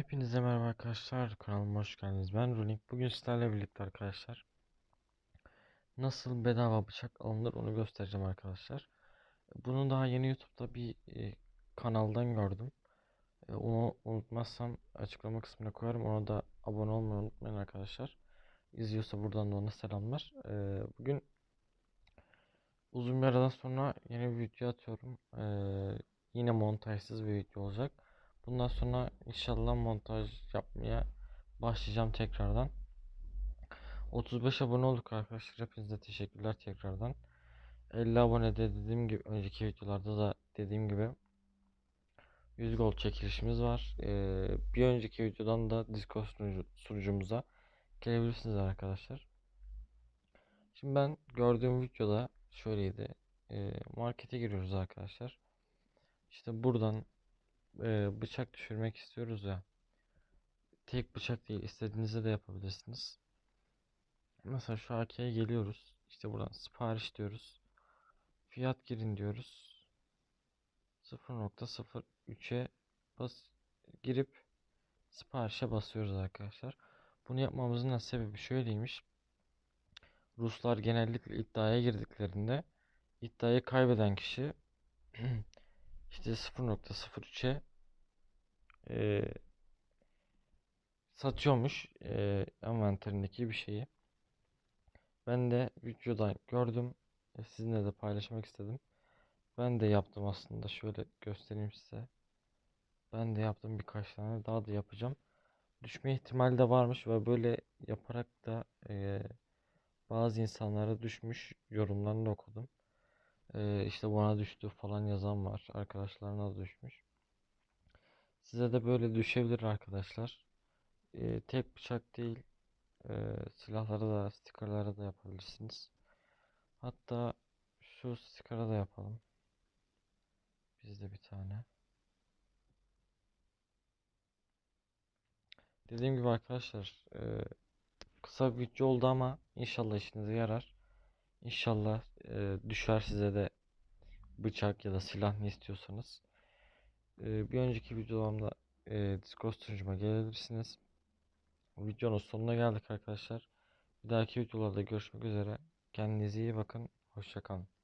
Hepinize merhaba arkadaşlar. Kanalıma hoş geldiniz. Ben Ruling. Bugün sizlerle birlikte arkadaşlar nasıl bedava bıçak alınır onu göstereceğim arkadaşlar. Bunu daha yeni YouTube'da bir e, kanaldan gördüm. E, onu unutmazsam açıklama kısmına koyarım. Ona da abone olmayı unutmayın arkadaşlar. İzliyorsa buradan da ona selamlar. E, bugün uzun bir aradan sonra yeni bir video atıyorum. E, yine montajsız bir video olacak. Bundan sonra inşallah montaj yapmaya başlayacağım tekrardan. 35 abone olduk arkadaşlar. Hepinize teşekkürler tekrardan. 50 abone de dediğim gibi önceki videolarda da dediğim gibi 100 gol çekilişimiz var. Ee, bir önceki videodan da Discord sunucu, sunucumuza gelebilirsiniz arkadaşlar. Şimdi ben gördüğüm videoda şöyleydi. Ee, markete giriyoruz arkadaşlar. İşte buradan e, bıçak düşürmek istiyoruz ya. Tek bıçak değil istediğinizde de yapabilirsiniz. Mesela şu AK'ye geliyoruz. İşte buradan sipariş diyoruz. Fiyat girin diyoruz. 0.03'e bas girip siparişe basıyoruz arkadaşlar. Bunu yapmamızın da sebebi şöyleymiş. Ruslar genellikle iddiaya girdiklerinde iddiayı kaybeden kişi işte 0.03'e e, satıyormuş e, envanterindeki bir şeyi. Ben de videodan gördüm. E, sizinle de paylaşmak istedim. Ben de yaptım aslında. Şöyle göstereyim size. Ben de yaptım birkaç tane. Daha da yapacağım. Düşme ihtimali de varmış ve böyle yaparak da e, bazı insanlara düşmüş yorumlarını okudum. E, işte bana düştü falan yazan var. Arkadaşlarına da düşmüş. Size de böyle düşebilir arkadaşlar. Tek bıçak değil. E, silahları da stikerleri da yapabilirsiniz. Hatta şu stikeri da yapalım. Bizde bir tane. Dediğim gibi arkadaşlar kısa bir video oldu ama inşallah işinize yarar. İnşallah e, düşer size de bıçak ya da silah ne istiyorsanız. E, bir önceki videolarımda e, Discord sunucuma gelebilirsiniz. Videonun sonuna geldik arkadaşlar. Bir dahaki videolarda görüşmek üzere. Kendinize iyi bakın. Hoşçakalın.